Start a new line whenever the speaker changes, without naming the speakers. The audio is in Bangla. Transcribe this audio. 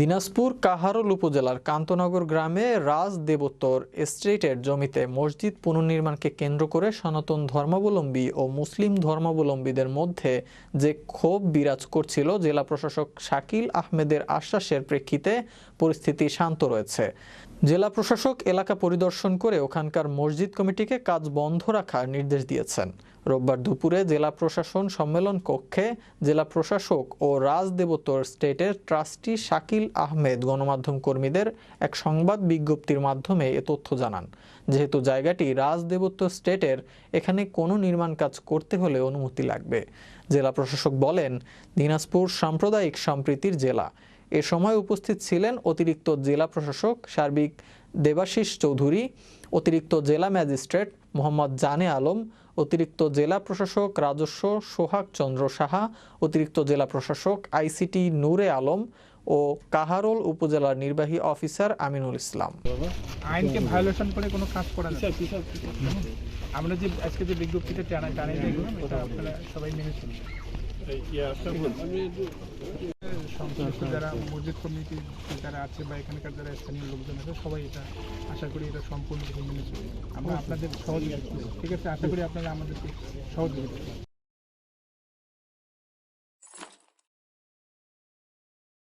দিনাজপুর কাহারোল উপজেলার কান্তনগর গ্রামে রাজ দেবোত্তর এস্টেটের জমিতে মসজিদ পুনর্নির্মাণকে কেন্দ্র করে সনাতন ধর্মাবলম্বী ও মুসলিম ধর্মাবলম্বীদের মধ্যে যে ক্ষোভ বিরাজ করছিল, জেলা প্রশাসক শাকিল আহমেদের আশ্বাসের প্রেক্ষিতে পরিস্থিতি শান্ত রয়েছে। জেলা প্রশাসক এলাকা পরিদর্শন করে ওখানকার মসজিদ কমিটিকে কাজ বন্ধ রাখার নির্দেশ দিয়েছেন। রোববার দুপুরে জেলা প্রশাসন সম্মেলন কক্ষে জেলা প্রশাসক ও রাজদেবতর স্টেটের ট্রাস্টি শাকিল আহমেদ গণমাধ্যম কর্মীদের এক সংবাদ বিজ্ঞপ্তির মাধ্যমে এ তথ্য জানান। যেহেতু জায়গাটি রাজদেবত্ব স্টেটের, এখানে কোনো নির্মাণ কাজ করতে হলে অনুমতি লাগবে। জেলা প্রশাসক বলেন, দিনাজপুর সাম্প্রদায়িক সম্প্রীতির জেলা। এ সময় উপস্থিত ছিলেন অতিরিক্ত জেলা প্রশাসক সার্বিক দেবাশিস চৌধুরী, অতিরিক্ত জেলা ম্যাজিস্ট্রেট মোহাম্মদ জানে আলম, অতিরিক্ত জেলা প্রশাসক রাজস্ব সোহাগ চন্দ্র সাহা, অতিরিক্ত জেলা প্রশাসক আইসিটি নূরে আলম ও কাহারোল উপজেলার নির্বাহী অফিসার আমিনুল ইসলাম।
আইনকে ভায়োলেশন করে কোনো কাজ করা না। আমরা যে আজকে যে বিজ্ঞপ্তিটা টানা টানিয়ে দেখলাম এটা আপনারা সবাই মেনে চলবেন সংশ্লিষ্ট যারা মসজিদ কমিটি যারা আছে বা এখানকার যারা স্থানীয় লোকজন আছে সবাই এটা আশা করি এটা সম্পূর্ণ মেনে চলবে। আমরা আপনাদের সহযোগিতা ঠিক আছে আশা করি আপনারা আমাদেরকে সহযোগিতা।